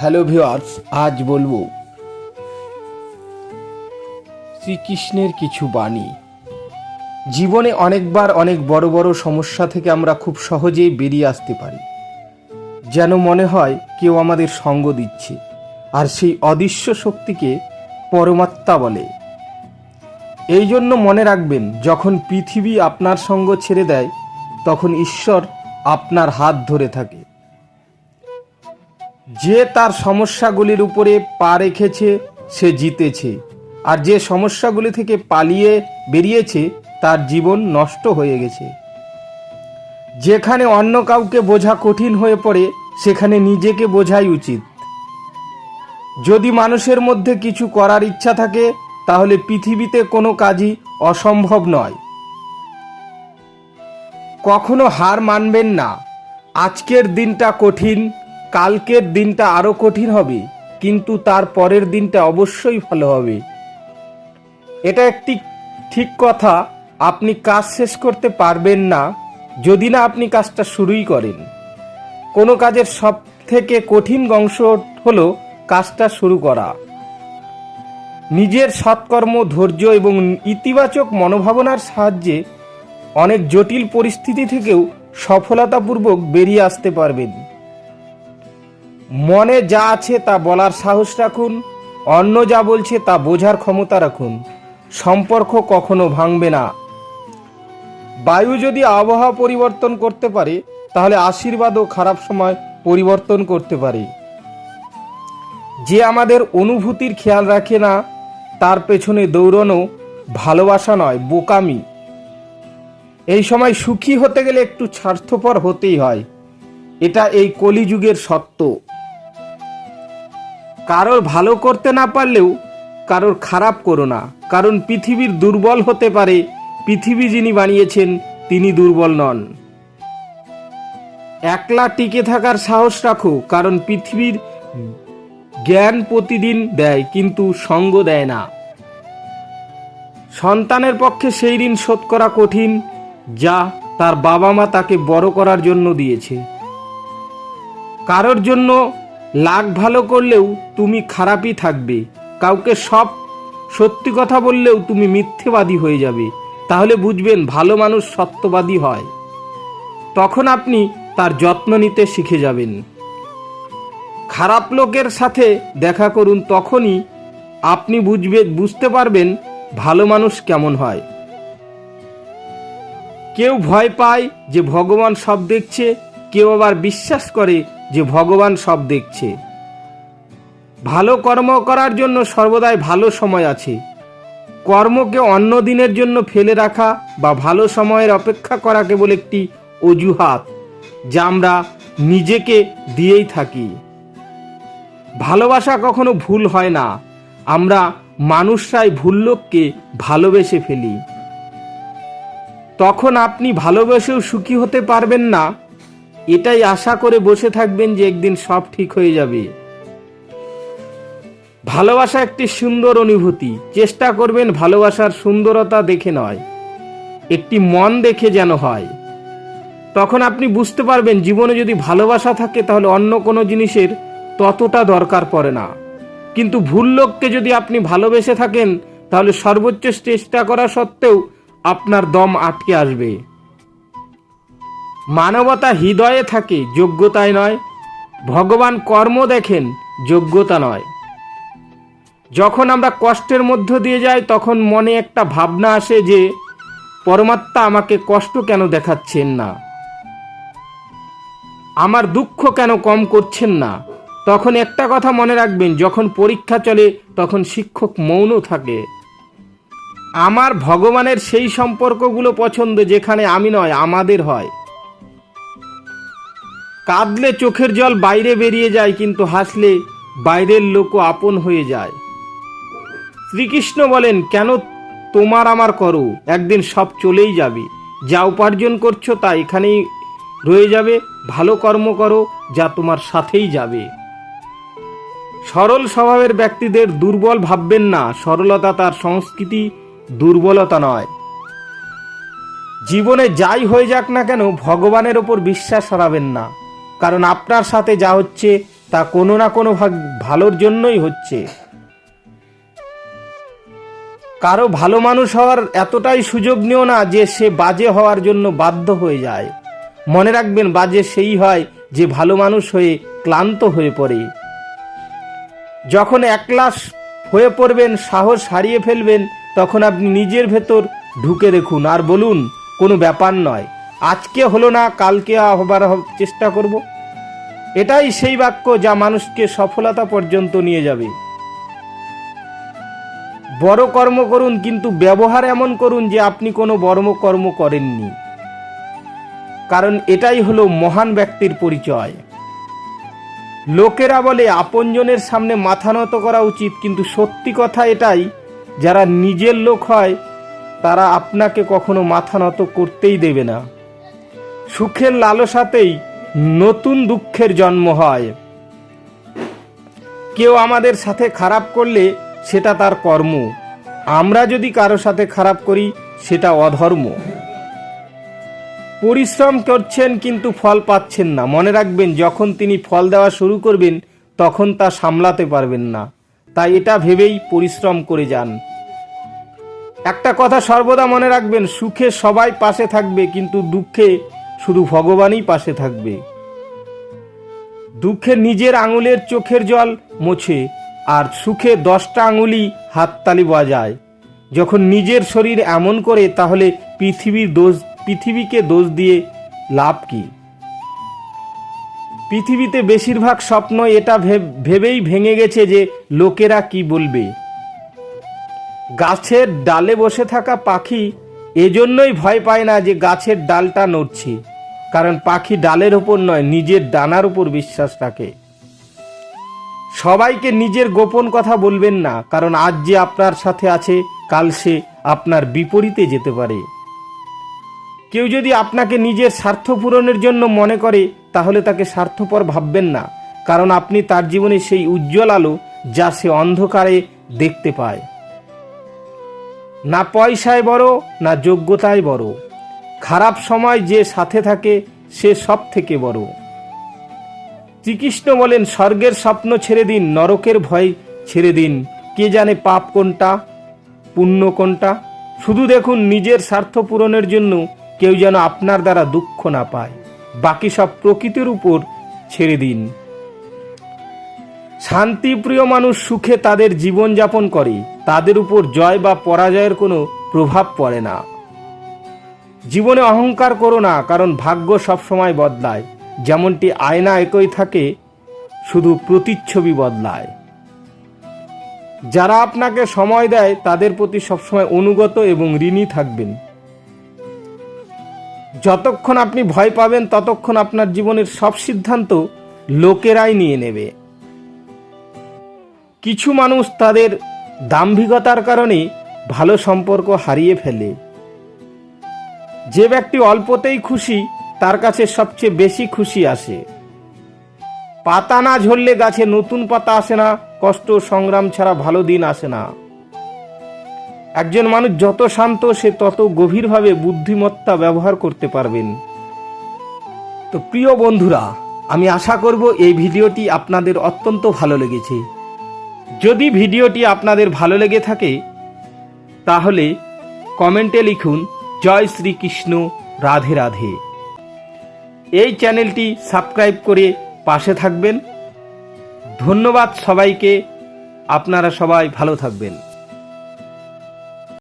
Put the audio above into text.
Hello viewers আজ বলব শ্রীকৃষ্ণের কিছু বাণী। জীবনে অনেকবার অনেক বড় বড় সমস্যা থেকে আমরা খুব সহজেই বেরিয়ে আসতে পারি। যেন মনে হয় কেউ আমাদের সঙ্গ দিচ্ছে, আর সেই অদৃশ্য শক্তিকে পরমাত্মা বলে। এই জন্য মনে রাখবেন, যখন পৃথিবী আপনার সঙ্গ ছেড়ে দেয়, তখন ঈশ্বর আপনার হাত ধরে থাকে। যে তার সমস্যাগুলির উপরে পা রেখেছে, সে জিতেছে। আর যে সমস্যাগুলি থেকে পালিয়ে বেরিয়েছে, তার জীবন নষ্ট হয়ে গেছে। যেখানে অন্য কাউকে বোঝা কঠিন হয়ে পড়ে, সেখানে নিজেকে বোঝাই উচিত। যদি মানুষের মধ্যে কিছু করার ইচ্ছা থাকে, তাহলে পৃথিবীতে কোনো কাজই অসম্ভব নয়। কখনো হার মানবেন না। আজকের দিনটা কঠিন কালকের দিনটা আরও কঠিন হবে, কিন্তু তার পরের দিনটা অবশ্যই ভালো হবে। এটা একটি ঠিক কথা, আপনি কাজ শেষ করতে পারবেন না, যদি না আপনি কাজটা শুরুই করেন। কোনো কাজের সব থেকে কঠিন অংশ হলো কাজটা শুরু করা। নিজের সৎকর্ম, ধৈর্য এবং ইতিবাচক মনোভাবনার সাহায্যে অনেক জটিল পরিস্থিতি থেকেও সফলতাপূর্বক বেরিয়ে আসতে পারবেন। মনে যা আছে তা বলার সাহস রাখুন, অন্য যা বলছে তা বোঝার ক্ষমতা রাখুন। সম্পর্ক কখনো ভাঙবে না। বায়ু যদি আবহাওয়া পরিবর্তন করতে পারে, তাহলে আশীর্বাদও খারাপ সময় পরিবর্তন করতে পারে। যে আমাদের অনুভূতির খেয়াল রাখে না, তার পেছনে দৌড়ানো ভালোবাসা নয়, বোকামি। এই সময় সুখী হতে গেলে একটু স্বার্থপর হতেই হয়। এটা এই কলিযুগের সত্য। কারোর ভালো করতে না পারলেও কারোর খারাপ করো না। কারণ পৃথিবীর দুর্বল হতে পারে, পৃথিবী যিনি বানিয়েছেন, তিনি দুর্বল নন। একলা টিকে থাকার সাহস রাখো, কারণ পৃথিবীর জ্ঞান প্রতিদিন দেয়, কিন্তু সঙ্গ দেয় না। সন্তানের পক্ষে সেই ঋণ শোধ করা কঠিন, যা তার বাবা মা তাকে বড় করার জন্য দিয়েছে। কারোর জন্য লাখ ভালো করলেও তুমি খারাপই থাকবে। কাউকে সব সত্যি কথা বললেও তুমি মিথ্যেবাদী হয়ে যাবে। তাহলে বুঝবেন ভালো মানুষ সত্যবাদী হয়। তখন আপনি তার যত্ন নিতে শিখে যাবেন। খারাপ লোকের সাথে দেখা করুন তখনই আপনি বুঝবে, বুঝতে পারবেন ভালো মানুষ কেমন হয়। কেউ ভয় পায় যে ভগবান সব দেখছে, কেউ আবার বিশ্বাস করে যে ভগবান সব দেখছে। ভালো কর্ম করার জন্য সর্বদাই ভালো সময় আছে। কর্মকে অন্য দিনের জন্য ফেলে রাখা বা ভালো সময়ের অপেক্ষা করা কেবল একটি অজুহাত, যা আমরা নিজেকে দিয়েই থাকি। ভালোবাসা কখনো ভুল হয় না। আমরা মানুষরাই ভুল লোককে ভালোবেসে ফেলি। তখন আপনি ভালোবেসেও সুখী হতে পারবেন না। এটাই আশা করে বসে থাকবেন যে একদিন সব ঠিক হয়ে যাবে। ভালোবাসা একটি সুন্দর অনুভূতি। চেষ্টা করবেন ভালোবাসার সুন্দরতা দেখে নয় একটি মন দেখে যেন হয়। তখন আপনি বুঝতে পারবেন জীবনে যদি ভালোবাসা থাকে তাহলে অন্য কোনো জিনিসের ততটা দরকার পড়ে না। কিন্তু ভুল লোককে যদি আপনি ভালোবেসে থাকেন, তাহলে সর্বোচ্চ চেষ্টা করা সত্ত্বেও আপনার দম আটকে আসবে। মানবতা হৃদয়ে থাকে, যোগ্যতায় নয়। ভগবান কর্ম দেখেন, যোগ্যতা নয়। যখন আমরা কষ্টের মধ্য দিয়ে যাই, তখন মনে একটা ভাবনা আসে যে, পরমাত্মা আমাকে কষ্ট কেন দেখাচ্ছেন না? আমার দুঃখ কেন কম করছেন না? তখন একটা কথা মনে রাখবেন, যখন পরীক্ষা চলে, তখন শিক্ষক মৌন থাকে। আমার ভগবানের সেই সম্পর্কগুলো পছন্দ যেখানে আমি নয়, আমাদের হয়। কাঁদলে চোখের জল বাইরে বেরিয়ে যায়, কিন্তু হাসলে বাইরের লোকও আপন হয়ে যায়। শ্রীকৃষ্ণ বলেন, কেন তোমার আমার করো? একদিন সব চলেই যাবে। যা উপার্জন করছ তা এখানেই রয়ে যাবে। ভালো কর্ম করো, যা তোমার সাথেই যাবে। সরল স্বভাবের ব্যক্তিদের দুর্বল ভাববেন না। সরলতা তার সংস্কৃতি দুর্বলতা নয়। জীবনে যাই হয়ে যাক না কেন, ভগবানের ওপর বিশ্বাস হারাবেন না। কারণ আপনার সাথে যা হচ্ছে তা কোনো না কোনো ভাগ ভালোর জন্যই হচ্ছে। কারও ভালো মানুষ হওয়ার এতটাই সুযোগ নিও না যে সে বাজে হওয়ার জন্য বাধ্য হয়ে যায়। মনে রাখবেন, বাজে সেই হয় যে ভালো মানুষ হয়ে ক্লান্ত হয়ে পড়ে। যখন একলাস হয়ে পড়বেন, সাহস হারিয়ে ফেলবেন, তখন আপনি নিজের ভেতর ঢুকে দেখুন। আর বলুন, কোনো ব্যাপার নয়। আজকে হলো না, কালকে আবার চেষ্টা করব। এটাই সেই বাক্য যা মানুষকে সফলতা পর্যন্ত নিয়ে যাবে। বড় কর্ম করুন, কিন্তু ব্যবহার এমন করুন যে আপনি কোনো বড় কর্ম করেননি। কারণ এটাই হলো মহান ব্যক্তির পরিচয়। লোকেরা বলে, আপনজনের সামনে মাথা নত করা উচিত, কিন্তু সত্যি কথা এটাই, যারা নিজের লোক হয়, তারা আপনাকে কখনো মাথা নত করতেই দেবে না। সুখের লালসাতেই নতুন দুঃখের জন্ম হয়। কেউ আমাদের সাথে খারাপ করলে সেটা তার কর্ম। আমরা যদি কারও সাথে খারাপ করি, সেটা অধর্ম। পরিশ্রম করছেন কিন্তু ফল পাচ্ছেন না। মনে রাখবেন, যখন তিনি ফল দেওয়া শুরু করবেন, তখন তা সামলাতে পারবেন না। তাই এটা ভেবেই পরিশ্রম করে যান। একটা কথা সর্বদা মনে রাখবেন, সুখে সবাই পাশে থাকবে, কিন্তু দুঃখে শুধু ভগবানই পাশে থাকবে। দুঃখে নিজের আঙুলের চোখের জল মোছে, আর সুখে দশটা আঙুলি হাততালি বাজায়। যখন নিজের শরীর এমন করে, তাহলে পৃথিবীর দোষ, পৃথিবীকে দোষ দিয়ে লাভ কি? পৃথিবীতে বেশিরভাগ স্বপ্ন এটা ভেবেই ভেঙে গেছে যে লোকেরা কি বলবে। গাছের ডালে বসে থাকা পাখি এজন্যই ভয় পায় না যে গাছের ডালটা নড়ছে। কারণ পাখি ডালের ওপর নয়, নিজের ডানার উপর বিশ্বাস রাখে। সবাইকে নিজের গোপন কথা বলবেন না, কারণ আজ যে আপনার সাথে আছে, কাল সে আপনার বিপরীতে যেতে পারে। কেউ যদি আপনাকে নিজের স্বার্থ পূরণের জন্য মনে করে, তাহলে তাকে স্বার্থপর ভাববেন না, কারণ আপনি তার জীবনে সেই উজ্জ্বল আলো যা সে অন্ধকারে দেখতে পায়। না পয়সায় বড়, না যোগ্যতায় বড়। খারাপ সময় যে সাথে থাকে, সে সব থেকে বড়। শ্রীকৃষ্ণ বলেন, স্বর্গের স্বপ্ন ছেড়ে দিন, নরকের ভয় ছেড়ে দিন। কে জানে পাপ কোনটা, পুণ্য কোনটা? শুধু দেখুন, নিজের স্বার্থ পূরণের জন্য কেউ যেন আপনার দ্বারা দুঃখ না পায়। বাকি সব প্রকৃতির উপর ছেড়ে দিন। শান্তিপ্রিয় মানুষ সুখে তাদের জীবনযাপন করে। তাদের উপর জয় বা পরাজয়ের কোনো প্রভাব পড়ে না। জীবনে অহংকার করো না, কারণ ভাগ্য সবসময় বদলায়। যেমনটি আয়না একই থাকে, শুধু প্রতিচ্ছবি বদলায়। যারা আপনাকে সময় দেয়, তাদের প্রতি সবসময় অনুগত এবং ঋণী থাকবেন। যতক্ষণ আপনি ভয় পাবেন, ততক্ষণ আপনার জীবনের সব সিদ্ধান্ত লোকেরাই নিয়ে নেবে। কিছু মানুষ তাদের দাম্ভিকতার কারণে ভালো সম্পর্ক হারিয়ে ফেলে। যে ব্যক্তি অল্পতেই খুশি, তার কাছে সবচেয়ে বেশি খুশি আসে। পাতা না ঝরলে গাছে নতুন পাতা আসে না, কষ্ট সংগ্রাম ছাড়া ভালো দিন আসে না। একজন মানুষ যত শান্ত, সে তত গভীরভাবে বুদ্ধিমত্তা ব্যবহার করতে পারবেন। তো প্রিয় বন্ধুরা, আমি আশা করব এই ভিডিওটি আপনাদের অত্যন্ত ভালো লেগেছে। যদি ভিডিওটি আপনাদের ভালো লেগে থাকে, তাহলে কমেন্টে লিখুন জয় শ্রীকৃষ্ণ, রাধে রাধে। এই চ্যানেলটি সাবস্ক্রাইব করে পাশে থাকবেন। ধন্যবাদ সবাইকে। আপনারা সবাই ভালো থাকবেন।